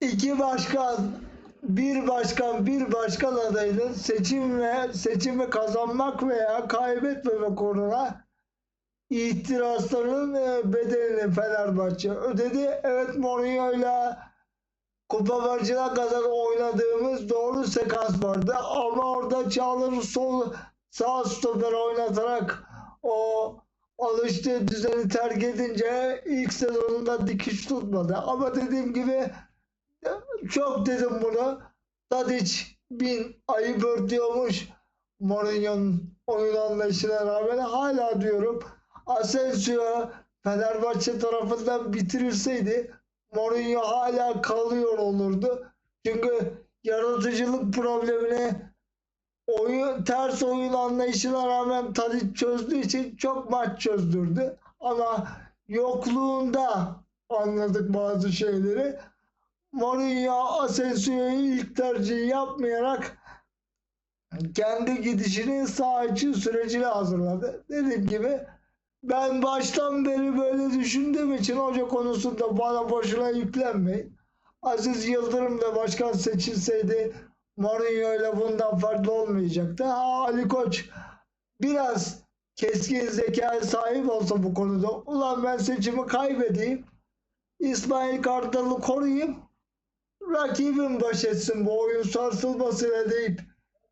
iki başkan, bir başkan, bir başkan adayının seçim ve seçimi kazanmak veya kaybetmemek uğruna ihtiraslarının e, bedelini Fenerbahçe ödedi. Evet Mourinho'yla Kupa maçına kadar oynadığımız doğru sekans vardı ama orada Çağlar'ı sol sağ stoper oynatarak o alıştığı düzeni terk edince ilk sezonunda dikiş tutmadı. Ama dediğim gibi çok dedim bunu. Tadic bin ayıp örtüyormuş Mourinho'nun oyun anlayışına rağmen hala diyorum Asensio Fenerbahçe tarafından bitirilseydi Mourinho hala kalıyor olurdu. Çünkü yaratıcılık problemini oyun ters oyun anlayışına rağmen Tadic çözdüğü için çok maç çözdürdü. Ama yokluğunda anladık bazı şeyleri. Mourinho Asensio'yu ilk tercih yapmayarak kendi gidişini sağ için sürecini hazırladı. Dediğim gibi ben baştan beri böyle düşündüğüm için hoca konusunda bana boşuna yüklenmeyin. Aziz Yıldırım da başkan seçilseydi Mourinho ile bundan farklı olmayacaktı. Ha, Ali Koç biraz keskin zekaya sahip olsa bu konuda ulan ben seçimi kaybedeyim İsmail Kartal'ı koruyayım rakibim baş etsin bu oyun sarsılmasıyla deyip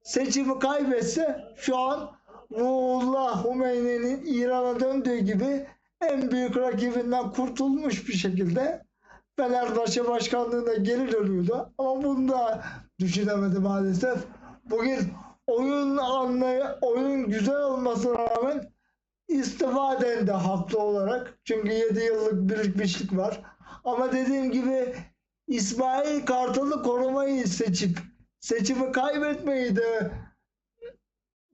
seçimi kaybetse şu an Ruhullah Hümeyni'nin İran'a döndüğü gibi en büyük rakibinden kurtulmuş bir şekilde Fenerbahçe başkanlığına geri dönüyordu. Ama bunu da düşünemedi maalesef. Bugün oyun anlay oyun güzel olmasına rağmen istifa edendi haklı olarak. Çünkü 7 yıllık birikmişlik var. Ama dediğim gibi İsmail Kartal'ı korumayı seçip seçimi kaybetmeyi de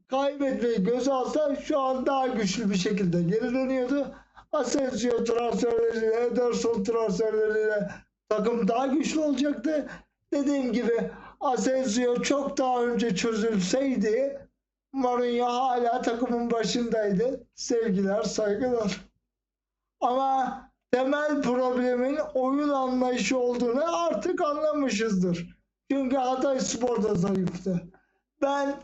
kaybetmeyi göze alsa şu an daha güçlü bir şekilde geri dönüyordu. Asensio transferleriyle, Ederson transferleriyle takım daha güçlü olacaktı. Dediğim gibi Asensio çok daha önce çözülseydi Mourinho hala takımın başındaydı. Sevgiler, saygılar. Ama temel problemin oyun anlayışı olduğunu artık anlamışızdır. Çünkü Hatay Spor'da zayıftı. Ben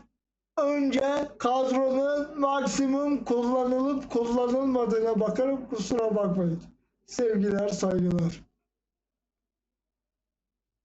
önce kadronun maksimum kullanılıp kullanılmadığına bakarım kusura bakmayın. Sevgiler, saygılar.